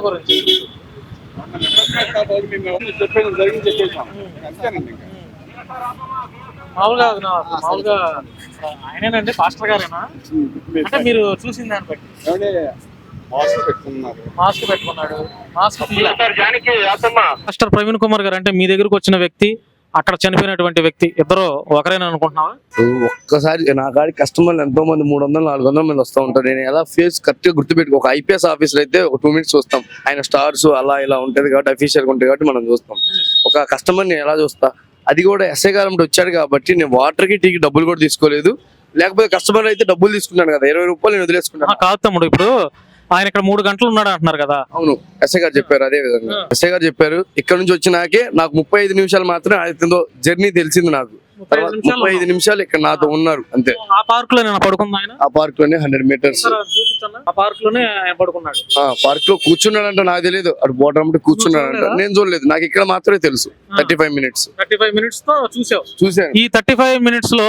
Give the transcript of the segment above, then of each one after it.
గురించి. చెప్పేది జరిగింది చెప్పేసాం అంతేనండి ఇంకా మామూలుగా మామూలుగా ఆయనేనండి పాస్టర్ గారేనా? అంటే మీరు చూసిన దాన్ని బట్టి. మాస్క్ పెట్టుకున్నారు. మాస్క్ పెట్టుకున్నాడు. మాస్క్. పాస్టర్ ప్రవీణ్ కుమార్ గారు అంటే మీ దగ్గరకు వచ్చిన వ్యక్తి అక్కడ చనిపోయినటువంటి వ్యక్తి ఇద్దరు ఒకరేనా అనుకుంటున్నావా? ఒక్కసారి నా కాడి కస్టమర్లు ఎంతో మంది మూడు వందలు నాలుగు వందల మంది వస్తూ ఉంటారు. నేను ఎలా ఫేస్ కరెక్ట్గా గుర్తుపెట్టుకో ఒక ఐపీఎస్ ఆఫీసర్ అయితే ఒక టూ మినిట్స్ చూస్తాం. ఆయన స్టార్స్ అలా ఇలా ఉంటది కాబట్టి అఫీషియల్గా ఉంటుంది కాబట్టి మనం చూస్తాం. ఒక కస్టమర్ని ఎలా చూస్తా? అది కూడా ఎస్ఐ గారు వచ్చాడు కాబట్టి నేను వాటర్కి టీకి డబ్బులు కూడా తీసుకోలేదు. లేకపోతే కస్టమర్ అయితే డబ్బులు తీసుకున్నాను కదా ఇరవై రూపాయలు నేను వదిలేసుకున్నాను. కాదు తమ్ముడు ఇప్పుడు ఆయన ఇక్కడ మూడు గంటలు ఉన్నాడు అంటున్నారు కదా. అవును ఎస్ఐ గారు చెప్పారు అదే విధంగా. ఎస్ఐ గారు చెప్పారు ఇక్కడ నుంచి వచ్చినాకే నాకు ముప్పై ఐదు నిమిషాలు మాత్రమే ఆయనతో జర్నీ తెలిసింది నాకు. తర్వాత నిమిషాలు ముప్పై ఐదు నిమిషాలు ఇక్కడ నాతో ఉన్నారు అంతే. పార్క్లో నేను పడుకుంది ఆయన? ఆ పార్క్లోనే హండ్రెడ్ మీటర్స్? ఆ పార్క్లోనే ఆయన పడుకున్నాడు. ఆ పార్క్లో కూర్చున్నాడంట నాకు తెలియదు అటు బోటం కూర్చున్నాడంట. చూడలేదా? నేను చూడలేదు. నాకు ఇక్కడ మాత్రమే తెలుసు. Thirty five minutes thirty five మినిట్స్తో చూసావు. చూసాను ఈ థర్టీ ఫైవ్ మినిట్స్లో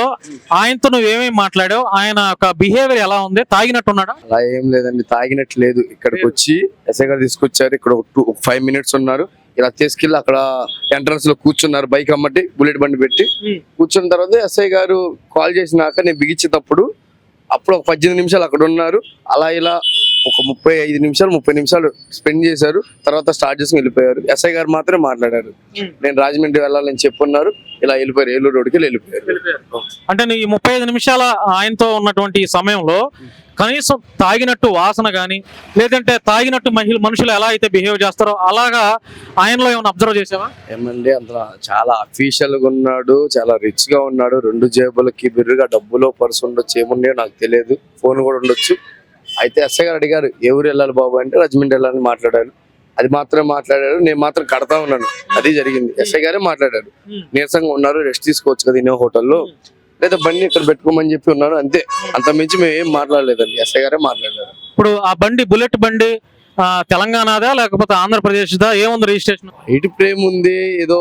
ఆయనతో నువ్వు ఏమేమి మాట్లాడావు? ఆయన యొక్క బిహేవియర్ ఎలా ఉంది? తాగినట్టున్నాడా? అలా ఏం లేదండి. తాగినట్టు లేదు. ఇక్కడికి వచ్చి ఎస్ఐ గారు తీసుకొచ్చారు. ఇక్కడ ఒక టూ ఫైవ్ మినిట్స్ ఉన్నారు. ఇలా తీసుకెళ్ళి అక్కడ ఎంట్రన్స్లో కూర్చున్నారు. బైక్ అమ్మటి బుల్లెట్ బండి పెట్టి. కూర్చున్న తర్వాత ఎస్ఐ గారు కాల్ చేసినాక నేను బిగించేటప్పుడు అప్పుడు ఒక పద్దెనిమిది నిమిషాలు అక్కడ ఉన్నారు. అలా ఇలా ఒక ముప్పై ఐదు నిమిషాలు ముప్పై నిమిషాలు స్పెండ్ చేశారు. తర్వాత స్టార్ట్ చేసుకుని వెళ్ళిపోయారు. ఎస్ఐ గారు మాత్రమే మాట్లాడారు. నేను రాజమండ్రి వెళ్ళాలని చెప్పున్నారు. ఇలా వెళ్ళిపోయారు. ఏలూరు వెళ్ళి వెళ్ళిపోయారు. అంటే నీ ముప్పై ఐదు నిమిషాల ఆయనతో ఉన్నటువంటి ఈ సమయంలో కనీసం తాగినట్టు వాసన గాని లేదంటే తాగినట్టు మహిళ మనుషులు ఎలా అయితే బిహేవ్ చేస్తారో అలాగా ఆయనలో ఏమైనా అబ్జర్వ్ చేసావా ఏమండి అంత చాలా అఫీషియల్గా ఉన్నాడు చాలా రిచ్గా ఉన్నాడు. రెండు జేబులకి బిర్రుగా డబ్బులో పర్సు ఉండొచ్చు ఏమున్నాయో నాకు తెలియదు. ఫోన్ కూడా ఉండొచ్చు. అయితే ఎస్ఐ గారు అడిగారు ఊరు వెళ్ళాలి బాబు? అంటే రాజమండ్రి వెళ్ళాలని మాట్లాడారు. అది మాత్రమే మాట్లాడారు నేను మాత్రం కడతా ఉన్నాను. అది జరిగింది. ఎస్ఐ గారే మాట్లాడారు. నీరసంగా ఉన్నారు రెస్ట్ తీసుకోవచ్చు కదా ఇన్నో హోటల్లో. లేదా బండి ఇక్కడ పెట్టుకోమని చెప్పి ఉన్నారు అంతే. అంత మించి మేము ఏం మాట్లాడలేదండి. ఎస్ఐ గారే మాట్లాడారు. ఇప్పుడు ఆ బండి బుల్లెట్ బండి తెలంగాణదా లేకపోతే ఆంధ్రప్రదేశ్ దా ఏముంది రిజిస్ట్రేషన్? ఇటు ప్రేమ్ ఉంది ఏదో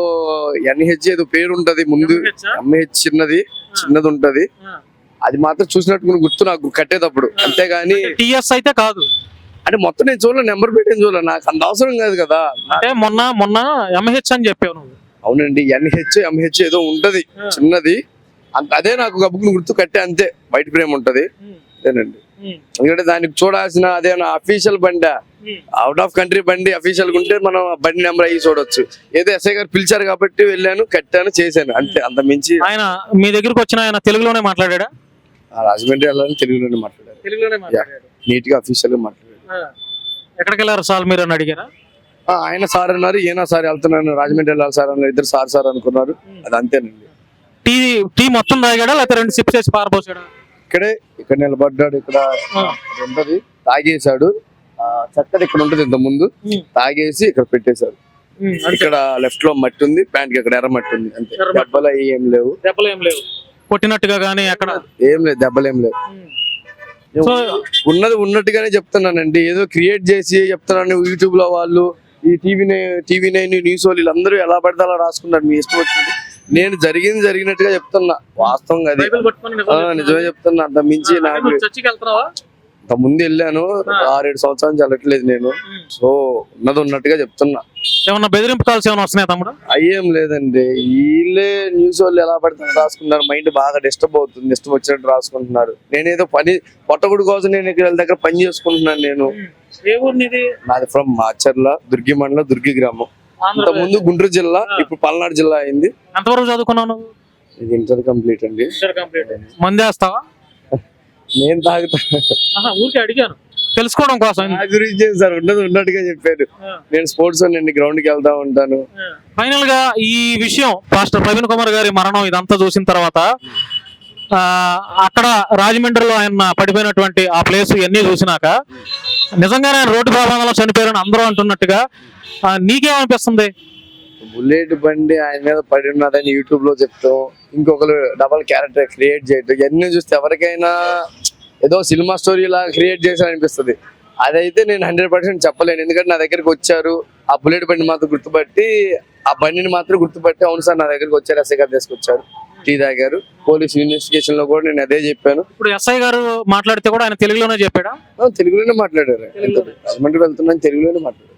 ఎన్హెచ్ ఏదో పేరు ఉంటది ముందు ఎంహెచ్ చిన్నది చిన్నది ఉంటది అది మాత్రం చూసినట్టు గుర్తు నాకు కట్టేటప్పుడు. అంతేగాని టిఎస్ అయితే కాదు. అంటే మొత్తం నేను చూడలే నెంబర్ పెట్టిన చూడలే నాకు అంత అవసరం కాదు కదా. అంటే మొన్న మొన్న ఎంహెచ్ అని చెప్పావు నువ్వు. అవునండి ఎన్హెచ్ ఎంహెచ్ ఏదో ఉంటది చిన్నది. అంత అదే నాకు గబ్బుకుని గుర్తు కట్టే అంతే వైట్ ఫ్రేమ్ ఉంటది. అదేనండి. ఎందుకంటే దానికి చూడాల్సిన అదే అఫీషియల్ బండి. అవుట్ ఆఫ్ కంట్రీ బండి అఫీషియల్ ఉంటే మనం బండి నెంబర్ అయ్యి చూడొచ్చు. ఏదో ఎస్ఐ గారు పిలిచారు కాబట్టి వెళ్ళాను కట్టాను చేశాను. అంతే అంత మించి ఆయన మీ దగ్గరకు వచ్చిన ఆయన తెలుగులోనే మాట్లాడా రాజమండ్రి వెళ్ళాలని తెలుగులోనే మాట్లాడారు. తెలుగులోనే మాట్లాడాడు. నీట్గా అఫీషియల్గా మాట్లాడారు. ఎక్కడికి వెళ్ళారు సార్ మీరు అని అడిగారా? ఆయన సార్ అన్నారు ఈయన సార్ వెళ్తున్నాను రాజమండ్రి వెళ్ళాలి సార్ అన్నారు ఇద్దరు సార్ సార్ అనుకున్నారు. అది అంతేనండి. టీ టీ మొత్తం తాగాడా లేకపోతే రెండు సిప్స్ వేసి పారపోసాడా ఇక్కడే ఇక్కడ నిలబడ్డాడు ఇక్కడ ఉంటది తాగేశాడు. చక్కటి ఇక్కడ ఉంటది ఇంత ముందు ఉమ్. తాగేసి ఇక్కడ పెట్టేశాడు ఇక్కడ లెఫ్ట్లో మట్టి ఉంది ప్యాంట్కి ఇక్కడ ఎర్ర మట్టి ఉంది అంతే. దెబ్బలు ఏం లేవు. దెబ్బలు ఏం లేవు. కొట్టినట్టుగా గానీ అక్కడ ఏం లేదు దెబ్బలు ఏం లేవు ఉన్నది ఉన్నట్టుగానే చెప్తున్నానండి. ఏదో క్రియేట్ చేసి చెప్తున్నాను యూట్యూబ్లో వాళ్ళు. ఈ టీవీ టీవీ నైన్ న్యూస్ వాళ్ళు వీళ్ళందరూ ఎలా పడితే అలా రాసుకున్నారు. మీ ఇష్టం వచ్చింది నేను జరిగింది జరిగినట్టుగా చెప్తున్నా. వాస్తవంగా అది. నిజమే చెప్తున్నా. అంత మించి నాకు ముందు వెళ్ళాను ఆరేడు సంవత్సరాలు చల్లట్లేదు నేను. సో ఉన్నది ఉన్నట్టుగా చెప్తున్నా. ఏమన్నా బెదిరింపు కాల్స్ ఏమైనా వస్తున్నాయి తమ్ముడు? అయ్యేం లేదండి. వీళ్ళే న్యూస్ వాళ్ళు ఎలా పడితే అలా రాసుకున్నారు మైండ్ బాగా డిస్టర్బ్ అవుతుంది ఇష్టం వచ్చినట్టు రాసుకుంటున్నారు. నేనేదో పని పొట్టగుడి కోసం నేను ఇక్కడ వీళ్ళ దగ్గర పని చేసుకుంటున్నాను నేను. నాది? ఫ్రమ్ మాచర్ల దుర్గి మండలం దుర్గి గ్రామం. ఇంత ముందు గుంటూరు జిల్లా ఇప్పుడు పల్నాడు జిల్లా అయింది. ఎంతవరకు చదువుకున్నావు నువ్వు? ఇది ఇంటర్ కంప్లీట్ అండి. మంది వేస్తావా? నేను తాగుతా. ఊరికే అడిగాను. తెలుసుకోవడం కోసం. నా గురించి ఏం సార్? ఉన్నది ఉన్నట్టుగా చెప్పారు. నేను స్పోర్ట్స్ నేను గ్రౌండ్కి వెళ్తా ఉంటాను. ఫైనల్గా ఈ విషయం పాస్టర్ ప్రవీణ్ కుమార్ గారి మరణం ఇదంతా చూసిన తర్వాత ఆ, అక్కడ రాజమండ్రిలో ఆయన పడిపోయినటువంటి ఆ ప్లేస్ ఇవన్నీ చూసినాక నిజంగానే ఆయన రోడ్డు ప్రమాదంలో చనిపోయారని అందరూ అంటున్నట్టుగా నీకేమనిపిస్తుంది? బుల్లెట్ బండి ఆయన మీద పడి ఉన్నదని యూట్యూబ్లో చెప్తాం ఇంకొకరు డబల్ క్యారెక్టర్ క్రియేట్ చేయటం. ఇవన్నీ చూస్తే ఎవరికైనా ఏదో సినిమా స్టోరీ లా క్రియేట్ చేశారనిపిస్తుంది అదైతే నేను హండ్రెడ్ పర్సెంట్ చెప్పలేను. ఎందుకంటే నా దగ్గరికి వచ్చారు. ఆ బుల్లెట్ బండి మాత్రం గుర్తుపట్టి ఆ బండిని మాత్రం గుర్తుపట్టి అవును సార్ నా దగ్గరికి వచ్చారు ఎస్ఐ గారు తీసుకొచ్చారు టీ తాగారు. పోలీస్ ఇన్వెస్టిగేషన్లో కూడా నేను అదే చెప్పాను. ఇప్పుడు ఎస్ఐ గారు మాట్లాడితే కూడా ఆయన తెలుగులోనే చెప్పాడా? తెలుగులోనే మాట్లాడారు. రాజమండ్రి వెళ్తున్నాను తెలుగులోనే మాట్లాడారు.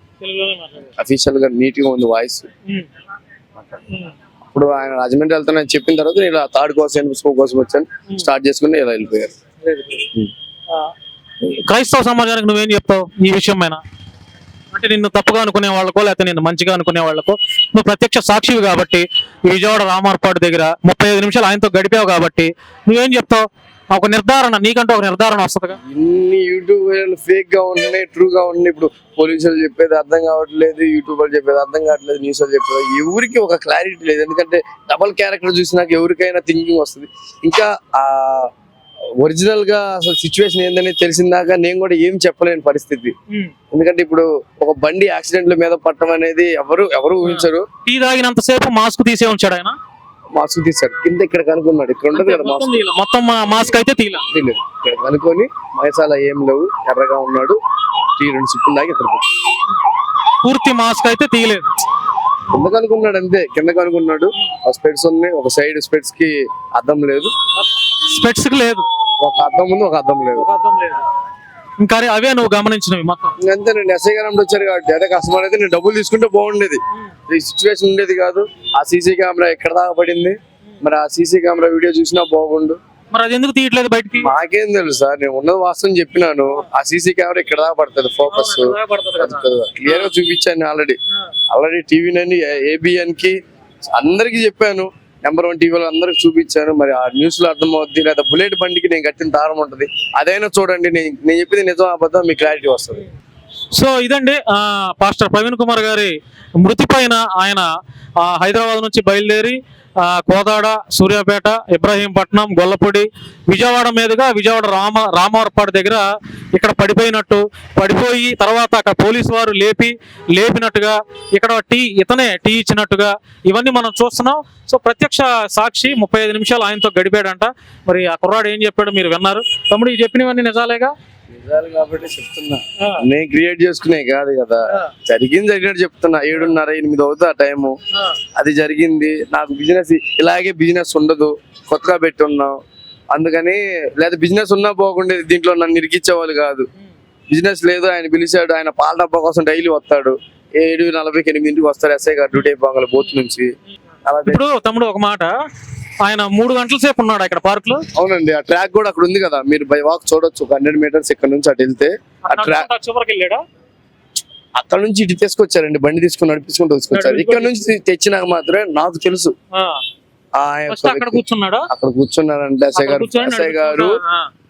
అఫీషియల్గా నీట్గా ఉంది వాయిస్. ఇప్పుడు ఆయన రాజమండ్రి వెళ్తానని చెప్పిన తర్వాత నేను ఇలా థర్డ్ కోసం స్కో కోసం వచ్చాను. స్టార్ట్ చేసుకుని ఇలా వెళ్ళిపోయారు. ఆ, క్రైస్తవ సమాజానికి నువ్వేం చెప్తావు ఈ విషయం పైన అంటే నిన్ను తప్పుగా అనుకునే వాళ్ళకో లేకపోతే నిన్ను మంచిగా అనుకునే వాళ్ళకో నువ్వు ప్రత్యక్ష సాక్షివి కాబట్టి విజయవాడ రామార్పాటు దగ్గర ముప్పై ఐదు నిమిషాలు ఆయనతో గడిపావు కాబట్టి నువ్వేం చెప్తావు? ఒక నిర్ధారణ నీకంటూ ఒక నిర్ధారణ వస్తుందిగా? ఇన్ని యూట్యూబ్ ఫేక్గా ఉన్నాయి ట్రూ గా ఉన్నాయి. ఇప్పుడు పోలీసులు చెప్పేది అర్థం కావట్లేదు యూట్యూబర్ చెప్పేది అర్థం కావట్లేదు న్యూస్ చెప్పేది ఎవరికి ఒక క్లారిటీ లేదు. ఎందుకంటే డబల్ క్యారెక్టర్ చూసినాక ఎవరికైనా థింకింగ్ వస్తుంది. ఇంకా ఆ ఒరిజినల్గా అసలు సిచ్యువేషన్ ఏందని తెలిసిందాక నేను కూడా ఏం చెప్పలేని పరిస్థితి. ఎందుకంటే ఇప్పుడు ఒక బండి యాక్సిడెంట్ల మీద పట్టడం అనేది ఎవరు ఎవరు ఊహించరు. టీ తాగినంతసేపు మాస్క్ తీసే ఉంచాడు ఆయన. మాస్క్ తీశారు. కింద ఇక్కడ కనుక్కున్నాడు. ఇక్కడ ఉండదు కదా మొత్తం మాస్క్. మొత్తం మాస్క్ అయితే తీల ఇక్కడ కనుక్కొని మయసాల ఏం లేవు. ఎర్రగా ఉన్నాడు. టీ రెండు సిప్పులు దాకా ఇక్కడ పూర్తి మాస్క్ అయితే తీయలేదు. కింద కనుక్కున్నాడు అంతే. కింద కనుక్కున్నాడు. ఆ స్పెట్స్ ఉన్నాయి. ఒక సైడ్ స్పెట్స్కి అద్దం లేదు. స్పెట్స్ లేదు. ఒక అద్దం ఉంది ఒక అద్దం లేదు. ఇంకా అవే నువ్వు గమనించినవి మొత్తం. అంతేనండి ఎస్ఐ గారు వచ్చారు కాబట్టి అదే కస్టమర్ అయితే నేను డబ్బులు తీసుకుంటే బాగుండేది. ఈ సిచ్యువేషన్ ఉండేది కాదు. ఆ సీసీ కెమెరా ఎక్కడ దాకా పడింది? మరి ఆ సీసీ కెమెరా వీడియో చూసినా బాగుండు. మరి అది ఎందుకు తీయట్లేదు బయటికి? మాకేం తెలుసు సార్ నేను ఉన్నది వాస్తవం చెప్పినాను. ఆ సీసీ కెమెరా ఇక్కడ దాకా పడుతుంది? ఫోకస్ క్లియర్గా చూపించాను ఆల్రెడీ ఆల్రెడీ టీవీ నని ఏబిఎన్కి అందరికి చెప్పాను. నెంబర్ వన్ టీవీలో అందరికి చూపించాను. మరి ఆ న్యూస్లో అర్థం అవుద్ది లేదా బుల్లెట్ బండికి నేను కట్టిన దారం ఉంటుంది. అదైనా చూడండి. నేను నేను చెప్పింది నిజం అబద్ధం మీకు క్లారిటీ వస్తుంది. సో ఇదండి ఆ, పాస్టర్ ప్రవీణ్ కుమార్ గారి మృతి పైన ఆయన హైదరాబాద్ నుంచి బయలుదేరి కోదాడ సూర్యాపేట ఇబ్రహీంపట్నం గొల్లపూడి విజయవాడ మీదుగా విజయవాడ రామ రామవరపాడు దగ్గర ఇక్కడ పడిపోయినట్టు పడిపోయి తర్వాత అక్కడ పోలీసు వారు లేపి లేపినట్టుగా ఇక్కడ టీ ఇతనే టీ ఇచ్చినట్టుగా ఇవన్నీ మనం చూస్తున్నాం. సో ప్రత్యక్ష సాక్షి ముప్పై ఐదు నిమిషాలు ఆయనతో గడిపాడంట. మరి ఆ కుర్రాడు ఏం చెప్పాడు మీరు విన్నారు. తమ్ముడు ఈ చెప్పినవన్నీ నిజాలేగా? నిజాలు కాబట్టి చెప్తున్నా. నేను క్రియేట్ చేసుకునే కాదు కదా. జరిగింది జరిగినట్టు చెప్తున్నా. ఏడున్నర ఎనిమిది అవుతుంది ఆ టైము అది జరిగింది. నాకు బిజినెస్ ఇలాగే బిజినెస్ ఉండదు. కొత్తగా పెట్టున్నాం. అందుకని లేదా బిజినెస్ ఉన్నా పోకుండేది దీంట్లో నన్ను ఇరికిచ్చే వాళ్ళు కాదు బిజినెస్ లేదు. ఆయన పిలిచాడు. ఆయన పాల డబ్బా కోసం డైలీ వస్తాడు. ఏడు నలభైకి ఎనిమిదింటికి వస్తాడు ఎస్ఐ గారు డ్యూటీ అయిపోగల బోత్ నుంచి. అలా ఇప్పుడు తమ్ముడు ఒక మాట. ఆయన మూడు గంటల సేపు ఉన్నాడు ఇక్కడ పార్క్లో? అవునండి ఆ ట్రాక్ కూడా అక్కడ ఉంది కదా. మీరు బై వాక్ చూడొచ్చు. హండ్రెడ్ మీటర్స్ ఇక్కడ నుంచి అటు వెళ్తే. ఆ ట్రాక్ చివరికి వెళ్ళాడా? అక్కడ నుంచి ఇటు తీసుకొచ్చారండి. బండి తీసుకుని నడిపించుకుంటూ తీసుకొచ్చారు. ఇక్కడ నుంచి తెచ్చినాక మాత్రమే నాకు తెలుసు. అక్కడ కూర్చున్నాడా? అక్కడ కూర్చున్నారంటే అక్కడ గారు. ఎస్ఐ గారు.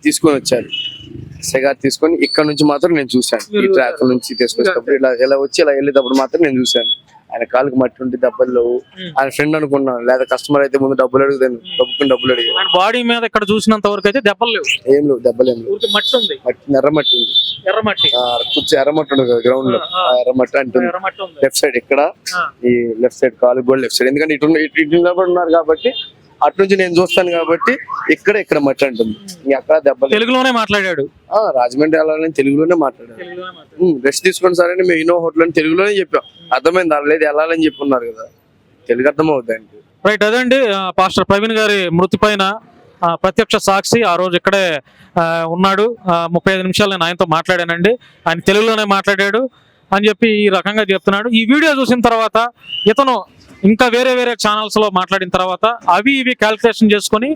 తీసుకొని వచ్చారు. ఎస్ఐ గారు తీసుకొని ఇక్కడ నుంచి మాత్రం నేను చూశాను. ఈ ట్రాక్ నుంచి తీసుకొచ్చేటప్పుడు. ఇలా ఇలా వచ్చి ఇలా వెళ్ళేటప్పుడు మాత్రం నేను చూశాను. ఆయన కాలుకి మట్టి ఉంటే దెబ్బలు లేవు. ఆయన ఫ్రెండ్ అనుకున్నాను లేదా కస్టమర్ అయితే ముందు డబ్బులు అడుగుతాను డబ్బుకుని డబ్బులు అడిగాను బాడీ మీద ఇక్కడ చూసినంత వరకు అయితే దెబ్బలు లేవు. ఏం లేవు దెబ్బలు ఏం లేవు. మట్టి ఉంది. మట్టి ఎర్ర మట్టి ఉంది. ఎర్ర మట్టి. ఆ, కూర్చో ఎర్ర మట్టి ఉండదు గ్రౌండ్లో. ఆ, ఆ. ఆ ఎర్ర మట్టి అంటుంది. లెఫ్ట్ సైడ్ ఇక్కడ. ఈ లెఫ్ట్ సైడ్ కాలు కూడా లెఫ్ట్ సైడ్ ఎందుకంటే ఇటు ఇటు ఉన్నారు కాబట్టి అటు నుంచి నేను చూస్తాను కాబట్టి ఇక్కడ ఇక్కడ మట్టి అంటుంది. అక్కడ దెబ్బలు తెలుగులోనే మాట్లాడాడు. రాజమండ్రి వెళ్ళాలని తెలుగులోనే మాట్లాడాడు. రెస్ట్ తీసుకోండి సార్ అని మేము ఇన్నో హోటల్ అని తెలుగులోనే చెప్పాం. అర్థమైంది లేదు వెళ్ళాలని చెప్పున్నారు కదా. తెలుగు అర్థం అవుతుంది రైట్ అదండి పాస్టర్ ప్రవీణ్ గారి మృతి పైన ప్రత్యక్ష సాక్షి ఆ రోజు ఇక్కడే ఉన్నాడు. ముప్పై ఐదు నిమిషాలు నేను ఆయనతో మాట్లాడానండి. ఆయన తెలుగులోనే మాట్లాడాడు. అని చెప్పి ఈ రకంగా చెప్తున్నాడు. ఈ వీడియో చూసిన తర్వాత ఇతను ఇంకా వేరే వేరే ఛానల్స్లో మాట్లాడిన తర్వాత అవి ఇవి క్యాల్కులేషన్ చేసుకొని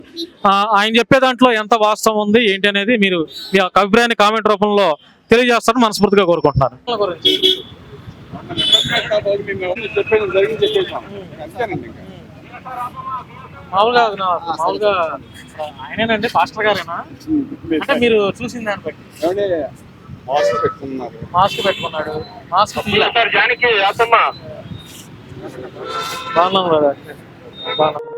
ఆయన చెప్పే దాంట్లో ఎంత వాస్తవం ఉంది ఏంటి అనేది మీరు మీ యొక్క అభిప్రాయాన్ని కామెంట్ రూపంలో తెలియజేస్తారని మనస్ఫూర్తిగా కోరుకుంటున్నాను. మామూలుగా మామూలుగా ఆయనేనండి పాస్టర్ గారేనా? అంటే మీరు చూసిన దాన్ని బట్టి. మాస్క్ పెట్టుకున్నారు. మాస్క్ పెట్టుకున్నాడు. మాస్క్. బాగున్నాం కదా? బాగున్నాం.